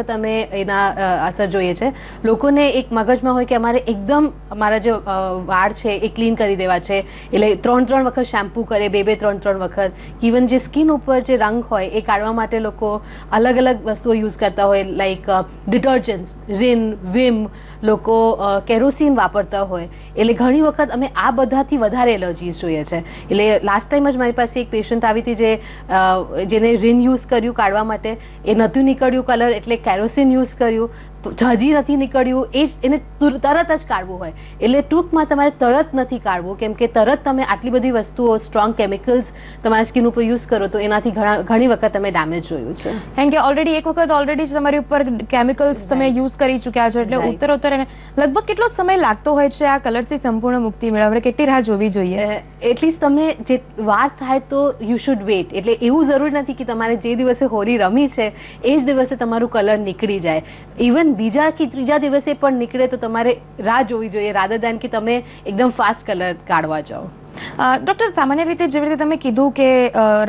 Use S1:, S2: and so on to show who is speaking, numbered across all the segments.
S1: તમે એના અસર જોઈએ છે. લોકોને એક મગજમાં હોય કે અમારે એકદમ અમારા જે વાળ છે એ ક્લીન કરી દેવા છે. એટલે ત્રણ ત્રણ વખત શેમ્પૂ કરે, બે બે, ત્રણ ત્રણ વખત. ઇવન જે સ્કિન ઉપર જે રંગ હોય એ કાઢવા માટે લોકો અલગ અલગ વસ્તુઓ યુઝ કરતા હોય લાઈક ડિટર્જન્ટ્સ, રિન, વિમ લોકો કેરોસીન વાપરતા હોય. એટલે ઘણી વખત અમે આ બધાથી વધારે એલર્જીસ જોઈએ છે. એટલે લાસ્ટ ટાઈમ જ મારી પાસે એક પેશન્ટ આવી હતી જે જેને રિન યુઝ કર્યું કાઢવા માટે. એ નહોતું નીકળ્યું કલર એટલે કેરોસીન યુઝ કર્યું. હજી નથી નીકળ્યું એ જ એને તરત જ કાઢવું હોય. એટલે ટૂંકમાં તમારે તરત નથી કાઢવું કેમ કે તરત તમે આટલી બધી વસ્તુઓ સ્ટ્રોંગ કેમિકલ્સ તમારા સ્કિન ઉપર યુઝ કરો તો એનાથી ઘણા ઘણી વખત તમે ડેમેજ જોયું છે.
S2: કારણ કે ઓલરેડી એક વખત ઓલરેડી તમારી ઉપર કેમિકલ્સ તમે યુઝ કરી ચૂક્યા છો એટલે ઉત્તર ઉત્તર એને લગભગ કેટલો સમય લાગતો હોય છે આ કલરથી સંપૂર્ણ મુક્તિ મેળવવા? કેટલી રાહ જોવી જોઈએ?
S1: એટલીસ્ટ તમને જે વાર થાય તો યુ શુડ વેટ એટલે એવું જરૂરી નથી કે તમારે જે દિવસે હોળી રમી છે એ જ દિવસે તમારું કલર નીકળી જાય. ઇવન બીજા કે ત્રીજા દિવસે પણ નીકળે તો તમારે રાહ જોવી જોઈએ રાધર દેન કે તમે એકદમ ફાસ્ટ કલર કાઢવા જાઓ.
S2: ડોક્ટર, સામાન્ય રીતે જેવી રીતે તમે કીધું કે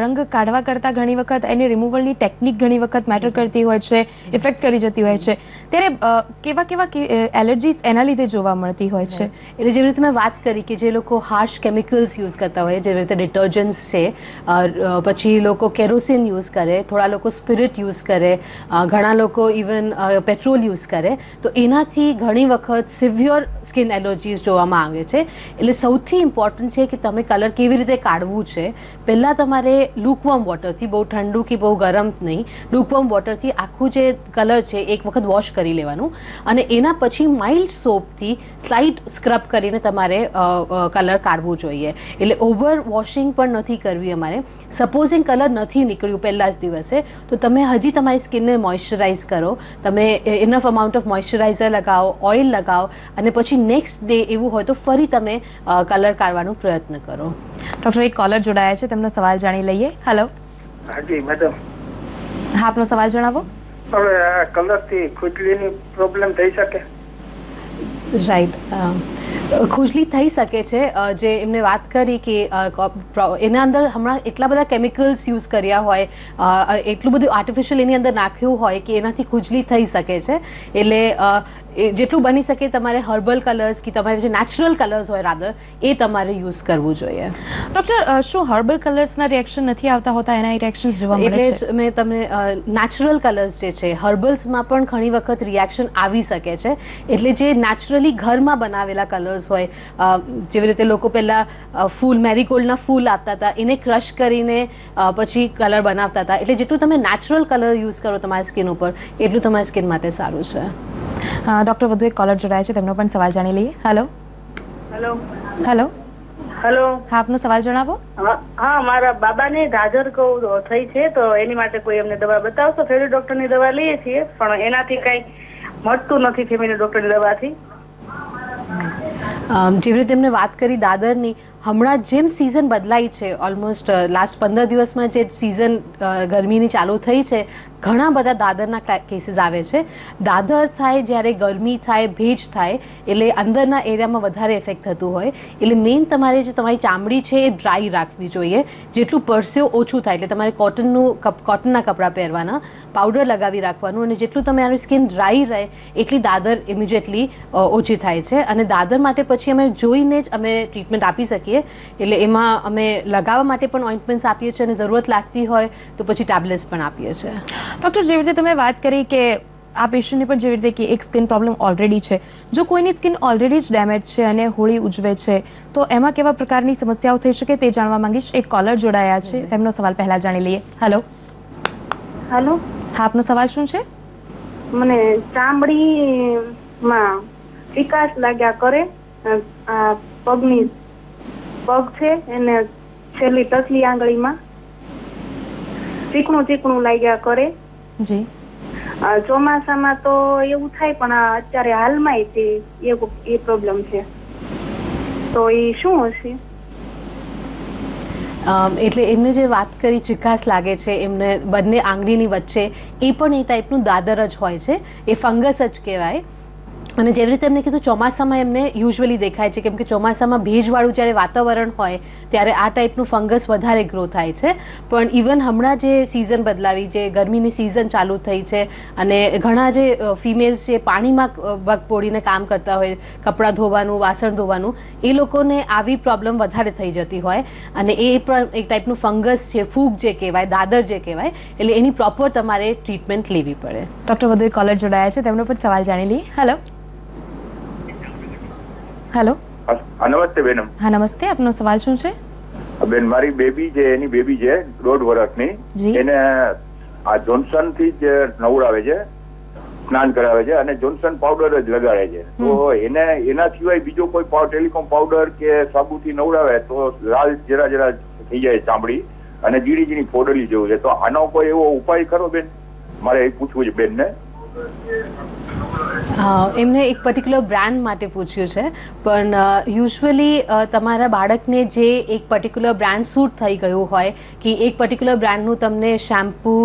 S2: રંગ કાઢવા કરતા ઘણી વખત એની રિમૂવલની ટેકનિક ઘણી વખત મેટર કરતી હોય છે ઇફેક્ટ કરી જતી હોય છે. ત્યારે કેવા કેવા એલર્જીસ એના લીધે જોવા મળતી હોય છે?
S1: એટલે જેવી રીતે મેં વાત કરી કે જે લોકો હાર્શ કેમિકલ્સ યુઝ કરતા હોય, જેવી રીતે ડિટર્જન્ટ્સ છે પછી લોકો કેરોસીન યુઝ કરે, થોડા લોકો સ્પિરિટ યુઝ કરે ઘણા લોકો ઇવન પેટ્રોલ યુઝ કરે, તો એનાથી ઘણી વખત સિવિયર સ્કિન એલર્જીસ જોવામાં આવે છે. એટલે સૌથી ઇમ્પોર્ટન્ટ છે કે તમે કલર કેવી રીતે કાઢવું છે? પહેલાં તમારે લુકવોર્મ વોટરથી બહુ ઠંડુ કે બહુ ગરમ નહીં લુકવોર્મ વોટરથી આખું જે કલર છે એક વખત વોશ કરી લેવાનું. અને એના પછી માઇલ્ડ સોપથી સ્લાઇટ સ્ક્રબ કરીને તમારે કલર કાઢવું જોઈએ. એટલે ઓવર વોશિંગ પણ નથી કરવી અમારે. સપોઝિંગ કલર નથી નીકળ્યું પહેલા જ દિવસે તો તમે હજી તમારી સ્કિનને મોઇશ્ચરાઇઝ કરો. તમે ઇનફ અમાઉન્ટ ઓફ મોઇશ્ચરાઇઝર લગાવો ઓઇલ લગાવો અને પછી નેક્સ્ટ ડે એવું હોય તો ફરી તમે કલર કાઢવાનો પ્રયત્ન કરો.
S2: ડૉક્ટર એક કોલર જોડાયા છે તેમનો સવાલ જાણી લઈએ. હેલો
S3: હાજી મેડમ
S2: હા આપનો સવાલ જણાવો.
S3: હવે આ કલરથી ખુજલીની પ્રોબ્લેમ થઈ શકે?
S1: રાઈટ ખુજલી થઈ શકે છે જે એમને વાત કરી કે એના અંદર હમણાં એટલા બધા કેમિકલ્સ યુઝ કર્યા હોય એટલું બધું આર્ટિફિશિયલ એની અંદર નાખ્યું હોય કે એનાથી ખુજલી થઈ શકે છે. એટલે જેટલું બની શકે તમારે હર્બલ કલર્સ કે તમારે જે નેચરલ કલર્સ હોય રાધર એ તમારે યુઝ કરવું જોઈએ.
S2: ડોક્ટર શું હર્બલ કલર્સના રિએક્શન નથી આવતા હોતા? એના રિએક્શન જોવા મળે છે.
S1: મેં તમને નેચરલ કલર્સ જે છે હર્બલ્સમાં પણ ઘણી વખત રિએક્શન આવી શકે છે. એટલે જે નેચરલી ઘરમાં બનાવેલા કલર્સ હોય જેવી રીતે લોકો પહેલા ફૂલ મેરીગોલ્ડના ફૂલ આપતા હતા એને ક્રશ કરીને પછી કલર બનાવતા હતા. એટલે જેટલું તમે નેચરલ કલર યુઝ કરો તમારી સ્કિન ઉપર એટલું તમારી સ્કિન માટે સારું છે.
S2: ડોક્ટર વધુ એક કોલર જોડાયા છે તેમનો પણ સવાલ જાણી લઈએ. હેલો
S4: હેલો
S2: હેલો
S4: હેલો
S2: હા આપનો સવાલ જણાવો.
S4: હા મારા બાબાને ગાજર કહું થઈ છે તો એની માટે કોઈ અમને દવા બતાવશો? ફેમિલી ડોક્ટરની દવા લઈએ છીએ પણ એનાથી કઈ મળતું નથી ફેમિલી ડોક્ટરની દવાથી.
S1: જેવી રીતે એમને વાત કરી દાદરની હમણાં જેમ સિઝન બદલાઈ છે ઓલમોસ્ટ લાસ્ટ પંદર દિવસમાં જે સિઝન ગરમીની ચાલુ થઈ છે, ઘણા બધા દાદરના કેસીસ આવે છે. દાદર થાય, જ્યારે ગરમી થાય, ભેજ થાય, એટલે અંદરના એરિયામાં વધારે ઇફેક્ટ થતું હોય. એટલે મેઇન તમારે જે તમારી ચામડી છે એ ડ્રાય રાખવી જોઈએ. જેટલું પરસ્યો ઓછું થાય, એટલે તમારે કોટનનું કોટનના કપડાં પહેરવાના પાવડર લગાવી રાખવાનું, અને જેટલું તમારી સ્કિન ડ્રાય રહે, એટલી દાદર ઇમિડિયેટલી ઓછી થાય છે. અને દાદર માટે પછી અમે જોઈને જ અમે ટ્રીટમેન્ટ આપી શકીએ. એટલે એમાં અમે લગાવવા માટે પણ ઓઇન્ટમેન્ટ્સ આપીએ છીએ અને જરૂરત લાગતી હોય તો પછી ટેબ્લેટ્સ પણ આપીએ છીએ.
S2: ડોક્ટર જેવી રીતે તમે વાત કરી કે આ પેશન્ટને પણ જેવી રીતે કે એક સ્કિન પ્રોબ્લેમ ઓલરેડી છે. જો કોઈની સ્કિન ઓલરેડી જ ડેમેજ છે અને હોળી ઉજવે છે તો એમાં કેવા પ્રકારની સમસ્યાઓ થઈ શકે તે જાણવા માંગીશ. એક કોલર જોડાયા છે. તેમનો સવાલ પહેલા જાણી લઈએ. હેલો
S4: હેલો
S2: હા આપનો સવાલ શું છે?
S4: મને ચામડીમાં વિકાસ લાગ્યા કરે પગની પગ છે એને છેલ્લી ટચલી આંગળીમાં ચીકણું ચીકણું લાગ્યા કરે.
S2: જી.
S4: ચોમાસામાં તો એવું થાય પણ આ અત્યારે હાલમાં એ પ્રોબ્લેમ છે. તો એ શું હશે?
S1: એટલે એમને જે વાત કરી ચિકાસ લાગે છે એમને બંને આંગળીની વચ્ચે એ પણ એ ટાઈપનું દાદર જ હોય છે. એ ફંગસ જ કહેવાય. અને જેવી રીતે એમને કીધું ચોમાસામાં એમને યુઝ્યુઅલી દેખાય છે કેમ કે ચોમાસામાં ભેજવાળું જ્યારે વાતાવરણ હોય ત્યારે આ ટાઈપનું ફંગસ વધારે ગ્રો થાય છે. પણ ઇવન હમણાં જે સિઝન બદલાવી જે ગરમીની સિઝન ચાલુ થઈ છે અને ઘણા જે ફિમેલ્સ જે પાણીમાં અ, વગ પોડીને કામ કરતા હોય કપડાં ધોવાનું વાસણ ધોવાનું એ લોકોને આવી પ્રોબ્લેમ વધારે થઈ જતી હોય. અને એ પણ એક ટાઈપનું ફંગસ છે ફૂગ જે કહેવાય દાદર જે કહેવાય એટલે એની પ્રોપર તમારે ટ્રીટમેન્ટ લેવી પડે.
S2: ડૉક્ટર વધુ એક કોલર જોડાયા છે તેમનો પણ સવાલ જાણી લઈએ. હેલો હેલો
S5: હા નમસ્તે બેનમ.
S2: હા નમસ્તે. આપનો સવાલ શું છે?
S5: બેન મારી બેબી જે એની બેબી છે દોઢ વર્ષની. એને આ જોન્સનથી જ નવડાવે છે સ્નાન કરાવે છે અને જોન્સન પાવડર જ લગાડે છે. તો એને એના સિવાય બીજો કોઈ ટેલિકોમ પાવડર કે સાબુથી નવડાવે તો લાલ જરા જરા થઈ જાય ચામડી અને જીડી જીણી ફોડલી જેવું છે. તો આનો કોઈ એવો ઉપાય ખરો બેન? મારે એ પૂછવું છે બેનને.
S1: અ, એમને એક પર્ટિક્યુલર બ્રાન્ડ માટે પૂછ્યું છે. પણ યુઝ્યુઅલી તમારા બાળકને જે એક પર્ટિક્યુલર બ્રાન્ડ સૂટ થઈ ગયું હોય કે એક પર્ટિક્યુલર બ્રાન્ડનું તમને શેમ્પૂ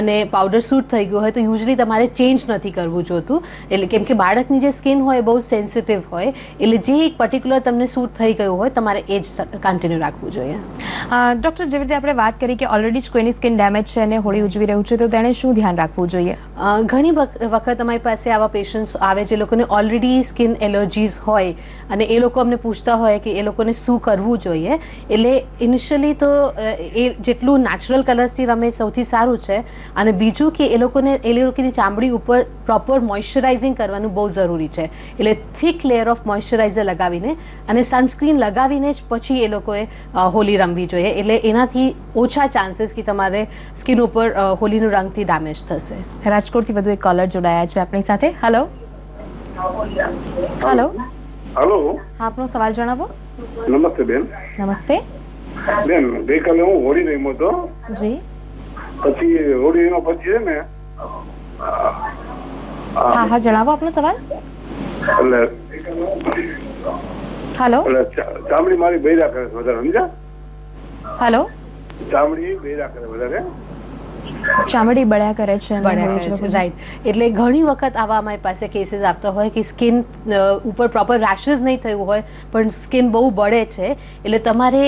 S1: અને પાવડર સૂટ થઈ ગયું હોય તો યુઝલી તમારે ચેન્જ નથી કરવું જોતું. એટલે કેમ કે બાળકની જે સ્કિન હોય એ બહુ સેન્સિટિવ હોય એટલે જે એક પર્ટિક્યુલર તમને સૂટ થઈ ગયું હોય તમારે એ જ કન્ટિન્યુ રાખવું જોઈએ.
S2: ડૉક્ટર ડોક્ટર જેવી રીતે આપણે વાત કરી કે ઓલરેડી જ કોઈની સ્કિન ડેમેજ છે અને હોળી ઉજવી રહ્યું છે તો તેણે શું ધ્યાન રાખવું જોઈએ?
S1: ઘણી વખત અમારી પાસે આવા પેશન્ટ્સ આવે જે લોકોને ઓલરેડી સ્કિન એલર્જીઝ હોય અને એ લોકો અમને પૂછતા હોય કે એ લોકોને શું કરવું જોઈએ, એટલે ઇનિશિયલી તો એ જેટલું નેચરલ કલર્સથી રમે સૌથી સારું છે. અને બીજું કે એ લોકોને, એ લોકોની ચામડી ઉપર પ્રોપર મોઇશ્ચરાઇઝિંગ કરવાનું બહુ જરૂરી છે. એટલે થિક લેયર ઓફ મોઇશ્ચરાઇઝર લગાવીને અને સનસ્ક્રીન લગાવીને જ પછી એ લોકોએ હોલી રમવી જોઈએ. એટલે એનાથી ઓછા ચાન્સીસ કે તમારે સ્કિન ઉપર હોલીનું રંગથી ડેમેજ થશે.
S2: રાજકોટથી વધુ એક કોલર જોડાયા છે આપણી સાથે. હેલો હેલો
S6: હલો
S2: આપનો સવાલ જણાવો.
S6: નમસ્તે બેન.
S2: નમસ્તે.
S6: બેન ગઈકાલે હું હોળી રમ્યો હતો.
S2: જી.
S6: પછી હોળી રમ્યા પછી છે ને
S2: હા હા જણાવો આપનો સવાલ.
S6: એટલે
S2: હેલો
S6: ચામડી મારી બૈરા કરે છે વધારે સમજ્યા?
S2: હેલો
S6: ચામડી બૈરા કરે વધારે.
S2: ચામડી બળ્યા કરે છે
S1: રાઈટ એટલે ઘણી વખત આવા અમારી પાસે કેસીસ આવતા હોય કે સ્કિન ઉપર પ્રોપર રેશિસ નહીં થયું હોય પણ સ્કિન બહુ બળે છે. એટલે તમારે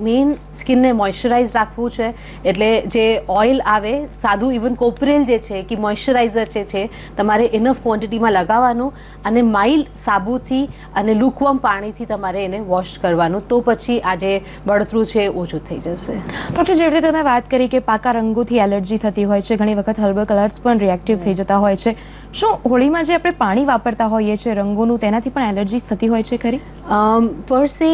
S1: મેઇન સ્કિનને મોઇશ્ચરાઇઝ રાખવું છે. એટલે જે ઓઇલ આવે સાદું ઇવન કોપરેલ જે છે કે મોઇશ્ચરાઇઝર જે છે તમારે ઇનફ ક્વોન્ટિટીમાં લગાવવાનું અને માઇલ્ડ સાબુથી અને લુકવમ પાણીથી તમારે એને વોશ કરવાનું. તો પછી આ જે બળતરું છે એ ઓછું થઈ જશે.
S2: ડૉક્ટર જેવી રીતે તમે વાત કરી કે પાકા રંગોથી એલર્જી થતી હોય છે ઘણી વખત હર્બલ કલર્સ પણ રિએક્ટિવ થઈ જતા હોય છે. શું હોળીમાં જે આપણે પાણી વાપરતા હોઈએ છીએ રંગોનું તેનાથી પણ એલર્જી થતી હોય છે ખરી?
S1: પર સે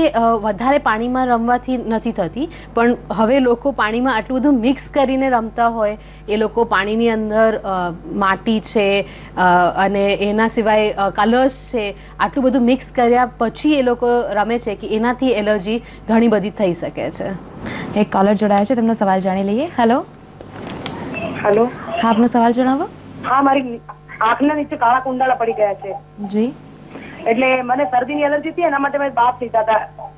S1: વધારે પાણીમાં રમવાથી નથી થતી. પણ હવે લોકો પાણીમાં આટલું બધું મિક્સ કરીને રમતા હોય એ લોકો પાણીની અંદર માટી છે અને એના સિવાય કલર્સ છે આટલું બધું મિક્સ કર્યા પછી એ લોકો રમે છે કે એનાથી એલર્જી ઘણી બધી થઈ શકે છે.
S2: એક કોલર જોડાયા છે તેમનો સવાલ જાણી લઈએ. હેલો
S4: હેલો
S2: હા આપનો સવાલ જણાવો.
S4: હા મારી આંખના નીચે કાળા કુંડાળા પડી ગયા છે.
S2: જી.
S4: એટલે મને શરદીની એલર્જી હતી એના માટે મેં બાફ લીધા હતા.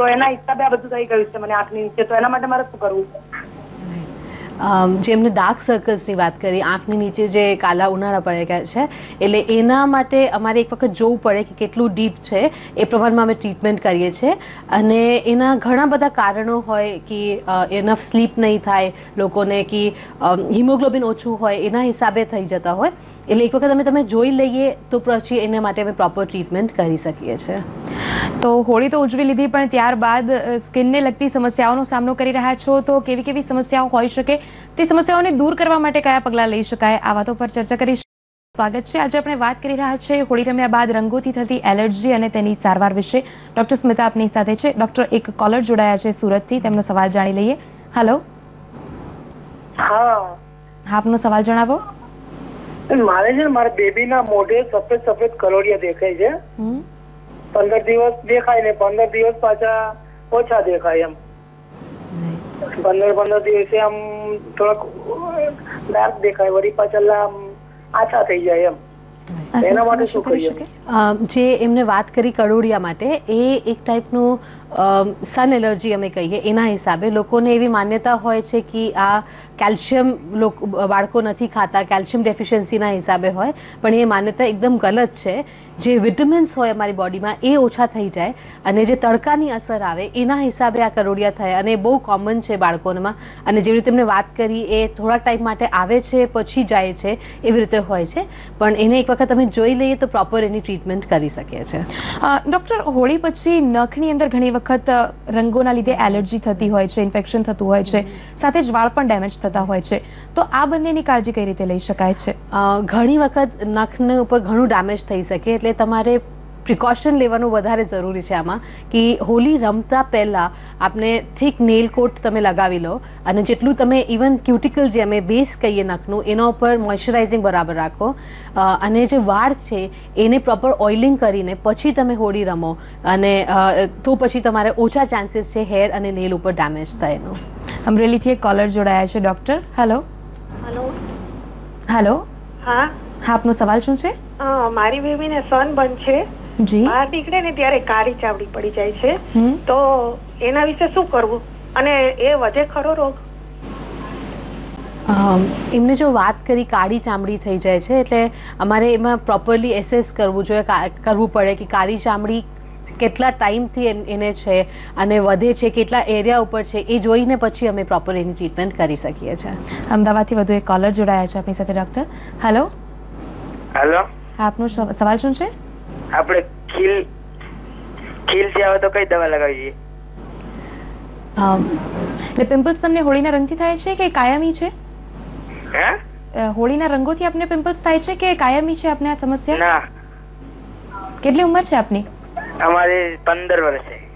S4: તો એના હિસાબે આ બધું થઈ ગયું છે મને આંખની નીચે. તો એના માટે મારે શું કરવું
S1: છે? જેમને ડાર્ક સર્કલ્સની વાત કરી, આંખની નીચે જે કાલા ઉનાળા પડે ગયા છે, એટલે એના માટે અમારે એક વખત જોવું પડે કે કેટલું ડીપ છે, એ પ્રમાણમાં અમે ટ્રીટમેન્ટ કરીએ છીએ. અને એના ઘણા બધા કારણો હોય કે એનફ સ્લીપ નહીં થાય લોકોને, કે હિમોગ્લોબિન ઓછું હોય, એના હિસાબે થઈ જતા હોય. એટલે એક વખત અમે તમે જોઈ લઈએ, તો પછી એના માટે અમે પ્રોપર ટ્રીટમેન્ટ કરી શકીએ છીએ.
S2: તો હોળી તો ઉજવી લીધી પણ ત્યારબાદ સ્કિનને લગતી સમસ્યાઓનો સામનો કરી રહ્યા છો. તો કેવી કેવી સમસ્યાઓ હોઈ શકે? તે સમસ્યાઓને દૂર કરવા માટે કયા પગલાં લઈ શકાય? આ વાતો પર ચર્ચા કરીશું. સ્વાગત છે. આજે આપણે વાત કરી રહ્યા છીએ હોળી રમ્યા બાદ રંગોથી થતી એલર્જી અને તેની સારવાર વિશે. ડોક્ટર સ્મિતા આપની સાથે છે. ડોક્ટર એક કોલર જોડાયા છે સુરતથી. તેમનો સવાલ જાણી લઈએ. હેલો
S4: હા.
S2: આપનો સવાલ જણાવો.
S3: મારે છે મારા બેબીના મોઢે સફેદ સફેદ કરોડિયા દેખાય છે. પંદર દિવસ દેખાય ને પંદર દિવસ પાછા ઓછા દેખાય એમ. પંદર પંદર દિવસે આમ થોડાક ડાર્ક દેખાય વળી પાછા આમ આછા થઈ જાય એમ.
S1: જે એમને વાત કરી કરોડિયા માટે એ એક ટાઈપનું સન એલર્જી અમે કહીએ. એના હિસાબે લોકોને એવી માન્યતા હોય છે કે આ કેલ્શિયમ બાળકો નથી ખાતા કેલ્શિયમ ડેફિશિયન્સીના હિસાબે હોય પણ એ માન્યતા એકદમ ગલત છે. જે વિટામિન્સ હોય અમારી બોડીમાં એ ઓછા થઈ જાય અને જે તડકાની અસર આવે એના હિસાબે આ કરોડિયા થાય અને બહુ કોમન છે બાળકોમાં. અને જેવી રીતે એમને વાત કરી એ થોડાક ટાઈમ માટે આવે છે પછી જાય છે એવી રીતે હોય છે. પણ એને એક વખત અમે જોઈ લઈએ તો પ્રોપર એની ટ્રીટમેન્ટ કરી શકીએ છીએ.
S2: ડૉક્ટર હોળી પછી નખની અંદર ઘણી વખત રંગોના લીધે એલર્જી થતી હોય છે ઇન્ફેક્શન થતું હોય છે. સાથે જ વાળ પણ ડેમેજ થતા હોય છે. તો આ બંનેની કાળજી કઈ રીતે લઈ શકાય છે?
S1: ઘણી વખત નખને ઉપર ઘણું ડેમેજ થઈ શકે એટલે તમારે પ્રિકોશન લેવાનું વધારે જરૂરી છે આમાં કે હોલી રમતા પહેલા આપને થીક નેલ કોટ તમે લગાવી લો અને જેટલું તમે ઇવન ક્યુટિકલ જે અમે બેઝ કહીએ નખનું, એના ઉપર મોઇશ્ચરાઇઝિંગ બરાબર રાખો. અને જે વાળ છે, એને પ્રોપર ઓઇલિંગ કરીને પછી તમે હોળી રમો અને તો પછી તમારે ઓછા ચાન્સીસ છે હેર અને નેલ ઉપર ડેમેજ થાય એનું.
S2: અમરેલીથી એક કોલર જોડાયા છે ડોક્ટર હેલો
S7: હેલો
S2: હેલો
S7: હા.
S2: હા આપનો સવાલ શું છે?
S7: મારી બેબીને સનબર્ન છે.
S2: જી.
S7: બહાર નીકળે ને ત્યારે કાળી ચાવડી પડી જાય છે. તો એના વિશે શું કરવું? અને એ વધે ખરો રોગ?
S1: એમને જો વાત કરી કાળી ચામડી થઈ જાય છે એટલે અમારે એમાં પ્રોપરલી એસેસ કરવું જોઈએ કરવું પડે કે કાળી ચામડી કેટલા ટાઈમથી એન- એને છે અને વધે છે કેટલા એરિયા ઉપર છે એ જોઈને પછી અમે પ્રોપર એની ટ્રીટમેન્ટ કરી શકીએ છીએ.
S2: અમદાવાદથી વધુ એક કોલર જોડાયા છે આપણી સાથે ડોક્ટર હેલો
S8: હેલો
S2: હા આપનો સવાલ શું છે?
S8: આપણે ખીલ ખીલથી આવે તો કઈ દવા લગાવવી
S2: એટલે પિમ્પલ્સ તમને હોળીના રંગથી થાય છે કે કાયમી છે? હોળીના રંગોથી આપને પિમ્પલ્સ થાય છે કે કાયમી છે આપને આ સમસ્યા? કેટલી ઉંમર છે આપની?
S8: અમારે પંદર વર્ષે.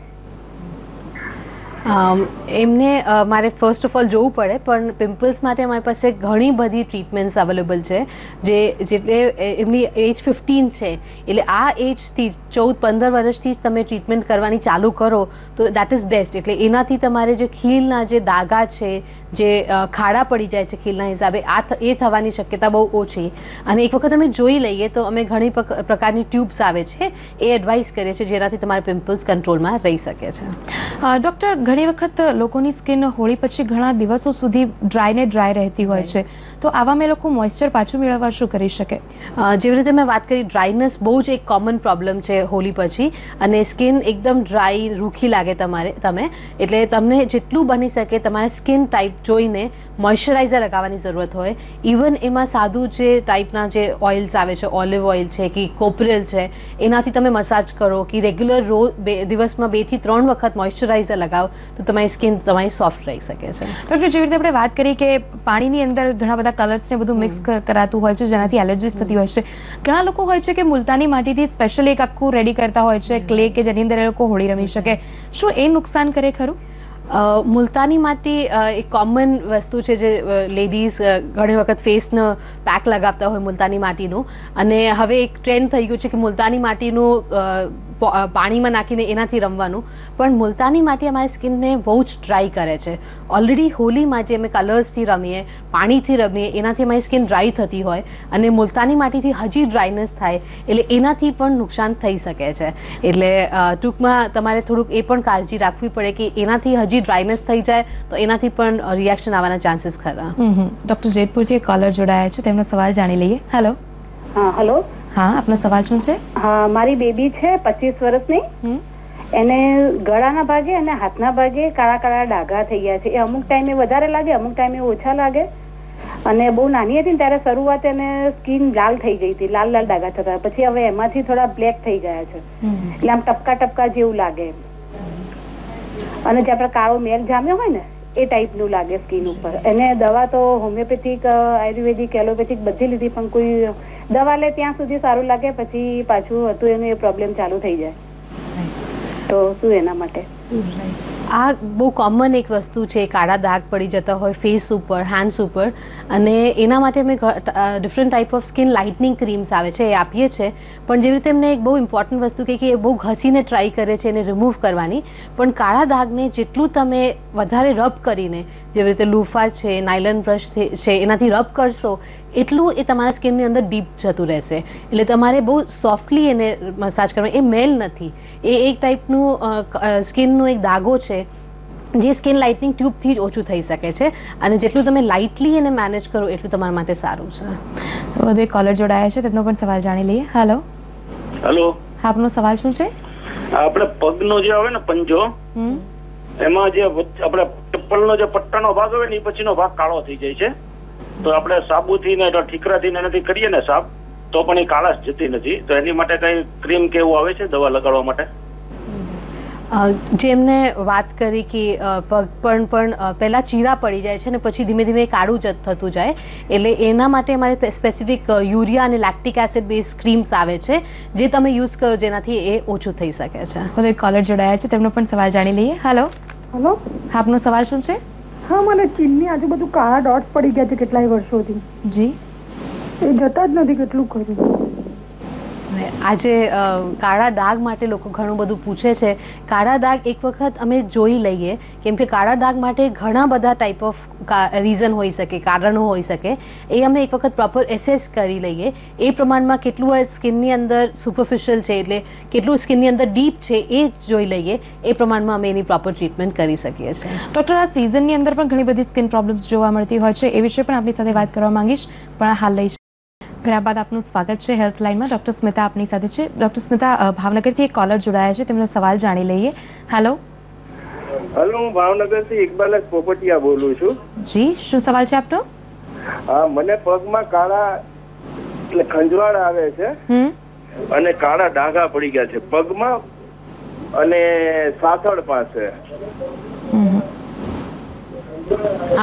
S1: એમને મારે ફર્સ્ટ ઓફ ઓલ જોવું પડે, પણ પિમ્પલ્સ માટે અમારી પાસે ઘણી બધી ટ્રીટમેન્ટ્સ અવેલેબલ છે, જે, જેટલે એમની એજ ફિફ્ટીન છે, એટલે આ એજથી જ, ચૌદ, પંદર વર્ષથી જ તમે ટ્રીટમેન્ટ કરવાની ચાલુ કરો, તો દેટ ઇઝ બેસ્ટ એટલે એનાથી તમારે જે ખીલના જે દાગા છે, જે ખાડા પડી જાય છે ખીલના હિસાબે, આ એ થવાની શક્યતા બહુ ઓછી. અને એક વખત અમે જોઈ લઈએ, તો અમે ઘણી પ્રક- પ્રકારની ટ્યુબ્સ આવે છે, એ એડવાઇસ કરીએ છીએ જેનાથી તમારા પિમ્પલ્સ કંટ્રોલમાં રહી શકે છે.
S2: ડોક્ટર ઘણી વખત લોકોની સ્કિન હોળી પછી ઘણા દિવસો સુધી ડ્રાય ને ડ્રાય રહેતી હોય છે. તો આવામાં એ લોકો મોઇસ્ચર પાછું મેળવવા શું કરી શકે?
S1: જેવી રીતે મેં વાત કરી ડ્રાયનેસ બહુ જ એક કોમન પ્રોબ્લેમ છે હોળી પછી અને સ્કિન એકદમ ડ્રાય રૂખી લાગે તમારે, તમે. એટલે તમને જેટલું બની શકે, તમારે સ્કિન ટાઈપ જોઈને મોઇશ્ચરાઇઝર લગાવવાની જરૂરત હોય. ઇવન એમાં સાદું જે ટાઈપના જે ઓઇલ્સ આવે છે ઓલિવ ઓઇલ છે કે કોપરેલ છે, એનાથી તમે મસાજ કરો કે રેગ્યુલર રોજ દિવસમાં બેથી ત્રણ વખત મોઇશ્ચરાઇઝર લગાવો. તો તમારી સ્કિન તમારી સોફ્ટ રહી શકે છે.
S2: ડોક્ટર જેવી રીતે આપણે વાત કરી કે પાણીની અંદર ઘણા બધા કલર્સ ને બધું મિક્સ કરાતું હોય છે જેનાથી એલર્જીસ થતી હોય છે. ઘણા લોકો હોય છે કે મુલતાની માટીથી સ્પેશિયલ એક આખું રેડી કરતા હોય છે ક્લે કે જેની અંદર એ લોકો હોળી રમી શકે. શું એ નુકસાન કરે ખરું?
S1: મુલતાની માટી એક કોમન વસ્તુ છે જે લેડીઝ ઘણી વખત ફેસનો પેક લગાવતા હોય મુલતાની માટીનું. અને હવે એક ટ્રેન્ડ થઈ ગયું છે કે મુલતાની માટીનું પાણીમાં નાખીને એનાથી રમવાનું. પણ મુલતાની માટી અમારી સ્કિનને બહુ જ ડ્રાય કરે છે. ઓલરેડી હોલીમાં જે અમે કલર્સથી રમીએ પાણીથી રમીએ એનાથી અમારી સ્કિન ડ્રાય થતી હોય અને મુલતાની માટીથી હજી ડ્રાયનેસ થાય એટલે એનાથી પણ નુકસાન થઈ શકે છે. એટલે ટૂંકમાં તમારે થોડુંક એ પણ કાળજી રાખવી પડે કે એનાથી હજી ડ્રાયનેસ થઈ જાય તો એનાથી પણ રિએક્શન આવવાના ચાન્સીસ ખરા.
S2: ડૉક્ટર જેતપુરથી એક કોલર જોડાયા છે તેમનો સવાલ જાણી લઈએ. હેલો
S9: હા હલો
S2: હા આપનો સવાલ શું છે?
S9: હા મારી બેબી છે પચીસ વર્ષની. એને ગળાના ભાગે અને હાથના ભાગે કાળા કાળા ડાઘા થઈ ગયા છે. એ અમુક ટાઈમે વધારે લાગે અમુક ટાઈમે ઓછા લાગે. અને બહુ નાની હતી ત્યારે શરૂઆત એને સ્કીન લાલ થઈ ગઈ હતી લાલ લાલ ડાઘા થતા. પછી હવે એમાંથી થોડા બ્લેક થઈ ગયા છે. એટલે આમ ટપકા ટપકા જેવું લાગે. અને જે આપણે કાળો મેલ જામ્યો હોય ને એ ટાઈપનું લાગે સ્કીન ઉપર. એને દવા તો હોમિયોપેથિક આયુર્વેદિક એલોપેથિક બધી લીધી પણ કોઈ દવા લે ત્યાં સુધી સારું લાગે પછી પાછું હતું એનું એ પ્રોબ્લેમ ચાલુ થઈ જાય. તો શું એના માટે?
S1: આ બહુ કોમન એક વસ્તુ છે કાળા દાગ પડી જતા હોય ફેસ ઉપર હેન્ડ્સ ઉપર અને એના માટે અમે different type of skin lightening creams આવે છે એ આપીએ છીએ પણ જેવી રીતે એમને એક બહુ ઇમ્પોર્ટન્ટ વસ્તુ કે એ બહુ ઘસીને ટ્રાય કરે છે એને રિમૂવ કરવાની. પણ કાળા દાગને જેટલું તમે વધારે રબ કરીને જેવી રીતે લૂફા છે નાયલન બ્રશ છે એનાથી રબ કરશો એટલું એ તમારા સ્કિનની અંદર ડીપ જતું રહેશે. એટલે તમારે બહુ સોફ્ટલી એને મસાજ કરવા એ મેલ નથી. એ એક ટાઈપનું સ્કિનનો એક દાગો છે જે સ્કિન લાઇટનિંગ ટ્યુબથી જ ઓછું થઈ શકે છે. અને જેટલું તમે લાઇટલી એને મેનેજ કરો એટલું તમારા માટે સારું છે.
S2: વધુ એક કોલર જોડાયા છે તેમનો પણ સવાલ જાણી લઈએ. હેલો
S10: હેલો
S2: આપનો સવાલ શું છે?
S10: આપણે પગનો જે આવે ને પંજો એમાં જે આપણે ચપ્પલનો જે પટ્ટાનો ભાગ આવે ને એ પછીનો ભાગ કાળો થઈ જાય છે. તો આપણે સાબુથી ને ઠીકરાથી ને એનાથી કરીએ ને સાફ તો પણ એ કાળાશ જતી નથી. તો એની માટે કઈ ક્રીમ કે એવું આવે છે દવા લગાડવા માટે?
S1: જેમને વાત કરી કે પગ પણ પણ પહેલાં ચીરા પડી જાય છે અને પછી ધીમે ધીમે કાળું જ થતું જાય. એટલે એના માટે અમારે સ્પેસિફિક યુરિયા અને લેક્ટિક એસિડ બેઝ ક્રીમ્સ આવે છે જે તમે યુઝ કરો જેનાથી એ ઓછું થઈ શકે છે.
S2: એક કોલર જોડાયા છે. તેમનો પણ સવાલ જાણી લઈએ. હેલો
S11: હાલો
S2: આપનો સવાલ શું છે?
S11: હા મને ચીનની આજુબાજુ કાળા ડોટ્સ પડી ગયા છે કેટલાય વર્ષોથી.
S2: જી?
S11: એ જતા જ નથી કેટલું કર્યું.
S1: આજે કાળા ડાઘ માટે લોકો ઘણું બધું પૂછે છે. કાળા ડાઘ એક વખત અમે જોઈ લઈએ, કેમ કે કાળા ડાઘ માટે ઘણા બધા ટાઈપ ઓફ રીઝન હોઈ શકે, કારણો હોઈ શકે. એ અમે એક વખત પ્રોપર એસેસ કરી લઈએ. એ પ્રમાણમાં કેટલું સ્કિનની અંદર સુપરફિશિયલ છે એટલે કેટલું સ્કિનની અંદર ડીપ છે એ જોઈ લઈએ. એ પ્રમાણમાં અમે એની પ્રોપર ટ્રીટમેન્ટ કરી શકીએ છીએ.
S2: ડૉક્ટર આ સિઝનની અંદર પણ ઘણી બધી સ્કિન પ્રોબ્લેમ્સ જોવા મળતી હોય છે. એ વિશે પણ આપની સાથે વાત કરવા માંગીશ. પણ હાલ લઈશ ઘણા બાદ આપનું સ્વાગત છે હેલ્થ લાઇનમાં ડોક્ટર સ્મિતા આપની સાથે છે. ડોક્ટર સ્મિતા ભાવનગરથી એક કોલર જોડાયા છે. તેમનો સવાલ જાણી લઈએ. હેલો
S6: હેલો હું ભાવનગરથી ઇકબાલ પોપટિયા બોલું છું.
S2: જી શું સવાલ છે આપનો?
S6: હા મને પગમાં કાળા એટલે ખંજવાળ આવે છે. અને કાળા ડાઘા પડી ગયા છે. પગમાં અને સાથળ પાસે.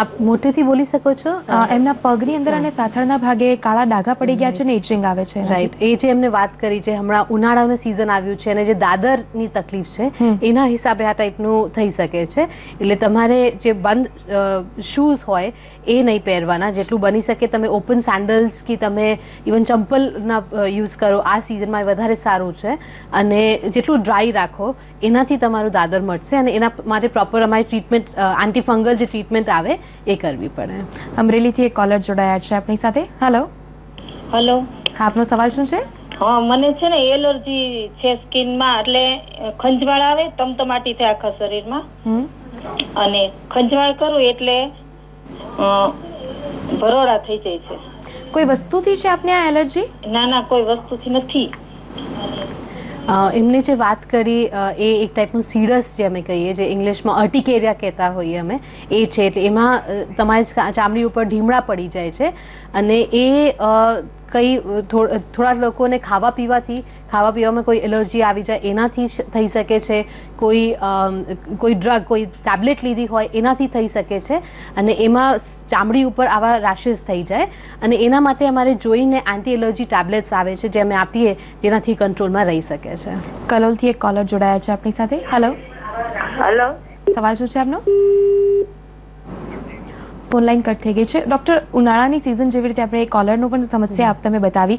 S1: આપ મોટેથી બોલી શકો છો.
S2: એમના પગની અંદર અને સાથળના ભાગે કાળા ડાઘા પડી ગયા છે ને એચિંગ આવે છે
S1: રાઈટ એ જે એમને વાત કરી છે હમણાં ઉનાળાનું સિઝન આવ્યું છે અને જે દાદરની તકલીફ છે એના હિસાબે આ ટાઈપનું થઈ શકે છે. એટલે તમારે જે બંધ શૂઝ હોય એ નહીં પહેરવાના. જેટલું બની શકે તમે ઓપન સેન્ડલ્સ કે તમે ઇવન ચંપલના યુઝ કરો. આ સિઝનમાં વધારે સારું છે. અને જેટલું ડ્રાય રાખો એનાથી તમારું દાદર મટશે અને એના માટે પ્રોપર અમારી ટ્રીટમેન્ટ એન્ટીફંગલ જે ટ્રીટમેન્ટ આવે એ કરવી પડે.
S2: અમરેલીથી એક કોલર જોડાયા છે આપણી સાથે. હેલો
S12: હલો
S2: આપનો સવાલ શું છે?
S12: હા મને છે ને એલર્જી છે સ્કિનમાં એટલે ખંજવાળ આવે તમતમાટી થાય આખા શરીરમાં.
S2: હમ.
S12: અને ખંજવાળ કરું એટલે ભરોડા થઈ જાય છે.
S2: કોઈ વસ્તુથી છે આપને આ એલર્જી?
S12: ના ના કોઈ વસ્તુથી નથી.
S1: એમને જે વાત કરી એ એક ટાઈપનું સીડસ જે અમે કહીએ, જે ઇંગ્લિશમાં અર્ટિકેરિયા કહેતા હોઈએ અમે, એ છે. એટલે એમાં તમારી ચામડી ઉપર ઢીમડા પડી જાય છે અને એ કઈ થોડા લોકોને ખાવા પીવાથી ખાવા પીવામાં કોઈ એલર્જી આવી જાય એનાથી થઈ શકે છે. કોઈ કોઈ ડ્રગ કોઈ ટેબ્લેટ લીધી હોય એનાથી થઈ શકે છે. અને એમાં ચામડી ઉપર આવા રેશિસ થઈ જાય. અને એના માટે અમારે જોઈને એન્ટી એલર્જી ટેબ્લેટ્સ આવે છે જે અમે આપીએ જેનાથી કંટ્રોલમાં રહી શકે છે.
S2: કલોલથી એક કોલર જોડાયા છે આપણી સાથે. હેલો
S13: હલો
S2: સવાલ શું છે આપનો? ફોન લાઈન કટ થઈ ગઈ છે. ડોક્ટર ઉનાળાની સિઝન જેવી રીતે આપણે કોલરનો પણ સમસ્યા આપ તમે બતાવી.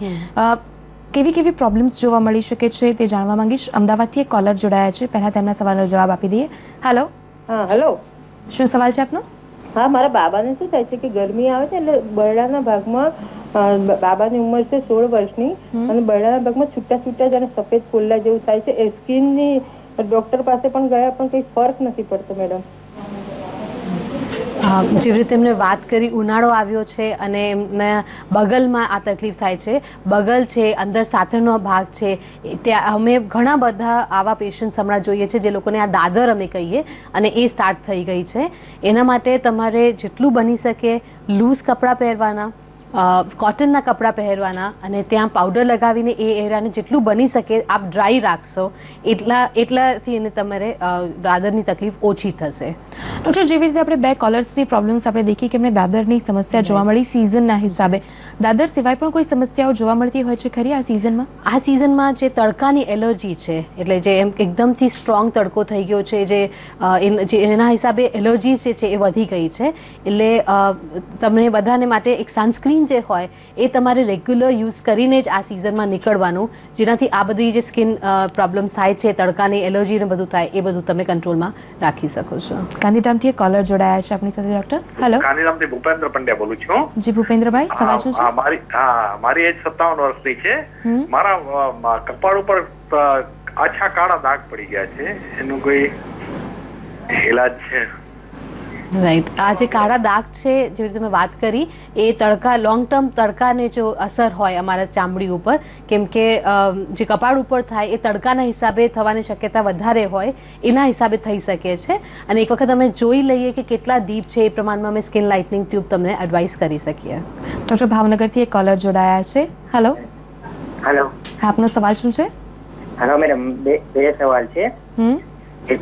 S2: કેવી કેવી પ્રોબ્લેમ્સ જોવા મળી શકે છે તે જાણવા માંગીશ. અમદાવાદથી એક કોલર જોડાયા છે. પહેલા તેમના સવાલનો જવાબ આપી દઈએ. હેલો
S13: હા હલો
S2: શું સવાલ છે આપનો?
S13: હા મારા બાબાને શું થાય છે કે ગરમી આવે છે એટલે બરડાના ભાગમાં બાબાની ઉંમર છે સોળ વર્ષની અને બરડાના ભાગમાં છૂટા છૂટા જ અને સફેદ ફોલ્લા જેવું થાય છે. એ સ્કિનની ડોક્ટર પાસે પણ ગયા પણ કંઈ ફરક નથી પડતો મેડમ.
S1: જેવી રીતે એમને વાત કરી, ઉનાળો આવ્યો છે અને એમને બગલમાં આ તકલીફ થાય છે. બગલ છે, અંદર સાથળનો ભાગ છે. ત્યાં અમે ઘણા બધા આવા પેશન્ટ્સ હમણાં જોઈએ છે જે લોકોને આ દાદર અમે કહીએ અને એ સ્ટાર્ટ થઈ ગઈ છે. એના માટે તમારે જેટલું બની શકે લૂઝ કપડાં પહેરવાના કોટનના કપડાં પહેરવાના અને ત્યાં પાવડર લગાવીને એ એરિયાને જેટલું બની શકે આપ ડ્રાય રાખશો એટલા એટલાથી એને તમારે દાદરની તકલીફ ઓછી થશે.
S2: ડૉક્ટર જેવી રીતે આપણે બે કોલર્સની પ્રોબ્લેમ્સ આપણે દેખી કે એમને દાદરની સમસ્યા જોવા મળી સિઝનના હિસાબે. દાદર સિવાય પણ કોઈ સમસ્યાઓ જોવા મળતી હોય છે ખરી આ સિઝનમાં
S1: આ સિઝનમાં જે તડકાની એલર્જી છે એટલે જે એમ એકદમથી સ્ટ્રોંગ તડકો થઈ ગયો છે જે અ, એન- જે એના હિસાબે એલર્જી જે છે એ વધી ગઈ છે એટલે તમને બધાને માટે એક સનસ્ક્રીન રૂટીન જે હોય એ તમારે રેગ્યુલર યુઝ કરીને જ આ સિઝનમાં નીકળવાનું. જેનાથી આ બધી જે સ્કિન પ્રોબ્લેમ્સ થાય છે તડકાની એલર્જી ને બધું થાય એ બધું તમે કંટ્રોલમાં રાખી શકો છો.
S2: ગાંધીધામથી એક કોલર જોડાયા છે આપણી સાથે ડોક્ટર હેલો
S14: ગાંધીધામથી ભૂપેન્દ્ર પંડ્યા બોલું છું.
S2: જી ભૂપેન્દ્રભાઈ સવાલ શું છે?
S14: મારી હા મારી એજ સત્તાવન વર્ષની છે. મારા કપાળ ઉપર આછા કાળા દાગ પડી ગયા છે. એનું કોઈ ઈલાજ છે?
S1: રાઈટ આ જે કાળા દાગ છે જે રીતે મેં વાત કરી એ તડકા લોંગ ટર્મ તડકાને જો અસર હોય અમારા ચામડી ઉપર કેમ કે જે કપાળ ઉપર થાય એ તડકાના હિસાબે થવાની શક્યતા વધારે હોય એના હિસાબે થઈ શકે છે. અને એક વખત અમે જોઈ લઈએ કે કેટલા ડીપ છે એ પ્રમાણમાં અમે સ્કિન લાઇટનિંગ ટ્યુબ તમને એડવાઇસ કરી શકીએ.
S2: ડોક્ટર ભાવનગરથી એક કોલર જોડાયા છે. હેલો
S15: હેલો
S2: આપનો સવાલ શું છે?
S15: હેલો મેડમ બે સવાલ છે.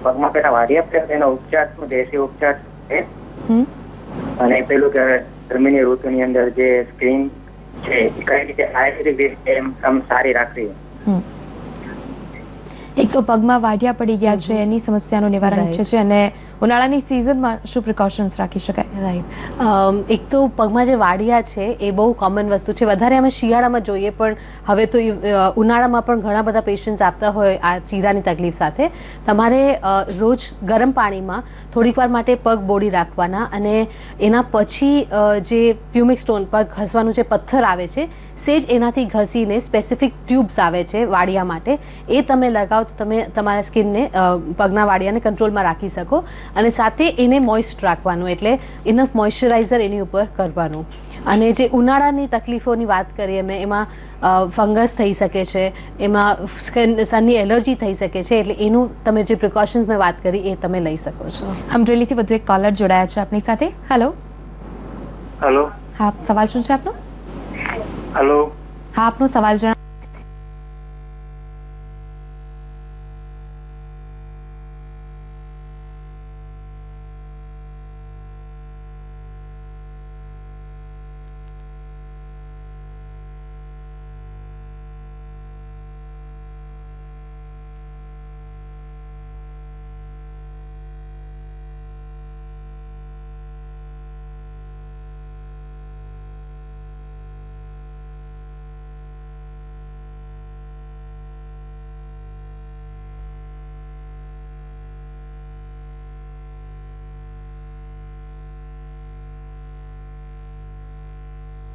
S15: પગમાં પેલા વાડિયા તેનો ઉપચાર શું દેશી ઉપચાર છે અને પેલું કે ગરમીની ઋતુની અંદર જે સ્ક્રીન છે એ કઈ રીતે આયુર્વેદિક રીતે એમ સારી રાખવી.
S2: એક તો પગમાં વાઢિયા પડી ગયા છે એની સમસ્યાનું નિવારણ. ઈચ્છે છે અને ઉનાળાની સિઝનમાં શું પ્રિકોશન્સ રાખી શકાય?
S1: રાઈટ એક તો પગમાં જે વાડિયા છે એ બહુ કોમન વસ્તુ છે. વધારે અમે શિયાળામાં જોઈએ પણ હવે તો ઉનાળામાં પણ ઘણા બધા પેશન્ટ્સ આપતા હોય આ ચીરાની તકલીફ સાથે. તમારે રોજ ગરમ પાણીમાં થોડીક વાર માટે પગ બોળી રાખવાના અને એના પછી જે પ્યુમિક સ્ટોન પગ ઘસવાનું જે પથ્થર આવે છે સેજ એનાથી ઘસીને સ્પેસિફિક ટ્યુબ્સ આવે છે વાડિયા માટે. એ તમે લગાવો તો તમે તમારા સ્કિનને પગના વાડિયાને કંટ્રોલમાં રાખી શકો અને સાથે એને મોઇસ્ટ રાખવાનું એટલે ઇનફ મોઇશ્ચરાઇઝર એની ઉપર કરવાનું. અને જે ઉનાળાની તકલીફોની વાત કરીએ અમે એમાં ફંગસ થઈ શકે છે એમાં સ્કિન સનની એલર્જી થઈ શકે છે એટલે એનું તમે જે પ્રિકોશન્સ મેં વાત કરી એ તમે લઈ શકો છો.
S2: અમરેલીથી વધુ એક કોલર જોડાયા છે આપણી સાથે. હેલો
S6: હેલો
S2: હા સવાલ શું છે આપનો?
S6: હેલો
S2: હા આપનો સવાલ જણાવો.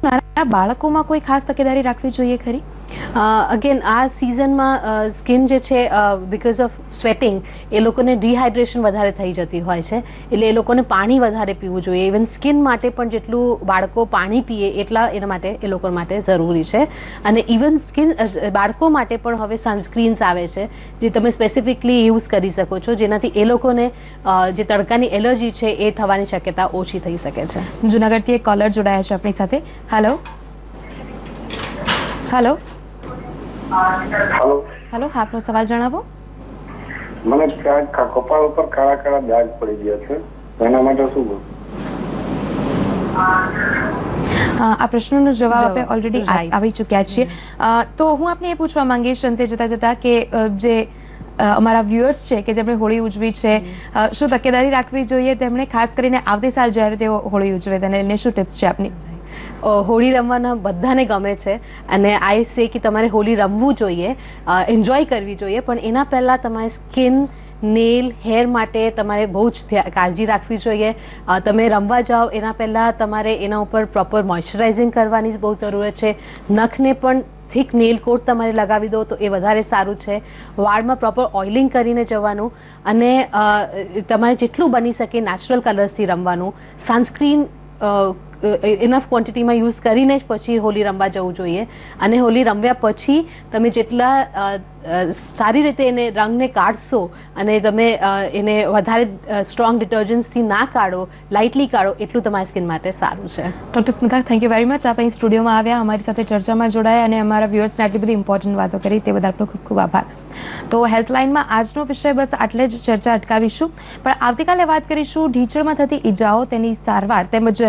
S2: નાના બાળકોમાં કોઈ ખાસ તકેદારી રાખવી જોઈએ ખરી?
S1: અગેન આ સિઝનમાં સ્કિન જે છે બીકોઝ ઓફ સ્વેટિંગ એ લોકોને ડિહાઇડ્રેશન વધારે થઈ જતી હોય છે. એટલે એ લોકોને પાણી વધારે પીવું જોઈએ. ઇવન સ્કિન માટે પણ જેટલું બાળકો પાણી પીએ, એટલા એના માટે, એ લોકો માટે જરૂરી છે. અને ઇવન સ્કિન બાળકો માટે પણ હવે સનસ્ક્રીન્સ આવે છે, જે તમે સ્પેસિફિકલી યુઝ કરી શકો છો, જેનાથી એ લોકોને જે તડકાની એલર્જી છે, એ થવાની શક્યતા ઓછી થઈ શકે છે.
S2: જુનાગઢથી એક કોલર જોડાયા છે આપણી સાથે. હેલો હેલો
S16: હાલો.
S2: હેલો હા આપનો સવાલ જણાવો.
S16: મને કપાળ ઉપર કાળા કાળા દાગ પડી ગયા છે. એના માટે શું
S2: આ પ્રશ્નનો જવાબ આપણે ઓલરેડી આવી ચૂક્યા છીએ. તો હું આપને એ પૂછવા માંગીશ અંતે જતા જતા કે જે અમારા વ્યુઅર્સ છે કે જેમણે હોળી ઉજવી છે શું તકેદારી રાખવી જોઈએ? તેમણે ખાસ કરીને આવતી સાલ જ્યારે તેઓ હોળી ઉજવે તેને શું ટિપ્સ છે આપની?
S1: હોળી રમવાના બધાને ગમે છે અને આઈ સે કે તમારે હોળી રમવું જોઈએ એન્જોય કરવી જોઈએ, પણ એના પહેલાં તમારે સ્કિન, નેલ, હેર માટે તમારે બહુ જ કાળજી રાખવી જોઈએ. તમે રમવા જાઓ, એના પહેલાં તમારે એના ઉપર પ્રોપર મોઇશ્ચરાઇઝિંગ કરવાની બહુ જરૂરત છે. નખને પણ થીક નેલ કોટ તમારે લગાવી દો તો એ વધારે સારું છે. વાળમાં પ્રોપર ઓઇલિંગ કરીને જવાનું અને તમારે જેટલું બની શકે નેચરલ કલર્સથી રમવાનું. સનસ્ક્રીન ઇનફ ક્વોન્ટિટીમાં યુઝ કરીને જ પછી હોલી રમવા જવું જોઈએ. અને હોલી રમ્યા પછી તમે જેટલા સારી રીતે એને રંગને કાઢશો અને તમે એને વધારે સ્ટ્રોંગ ડિટર્જન્ટ્સથી ના કાઢો લાઇટલી કાઢો, એટલું તમારી સ્કિન માટે સારું છે.
S2: Doctor Smita thank you very much આપ અહીં સ્ટુડિયોમાં આવ્યા, અમારી સાથે ચર્ચામાં જોડાયા અને અમારા વ્યુઅર્સને આટલી બધી ઇમ્પોર્ટન્ટ વાતો કરી, તે બદલ આપનો ખૂબ ખૂબ આભાર. તો હેલ્થલાઇનમાં આજનો વિષય બસ આટલે જ ચર્ચા અટકાવીશું. પણ આવતીકાલે વાત કરીશું ઢીચળમાં થતી ઈજાઓ તેની સારવાર તેમજ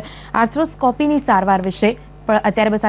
S2: આર્થ્રોસ્કોપીની સારવાર વિશે. પણ અત્યારે બસ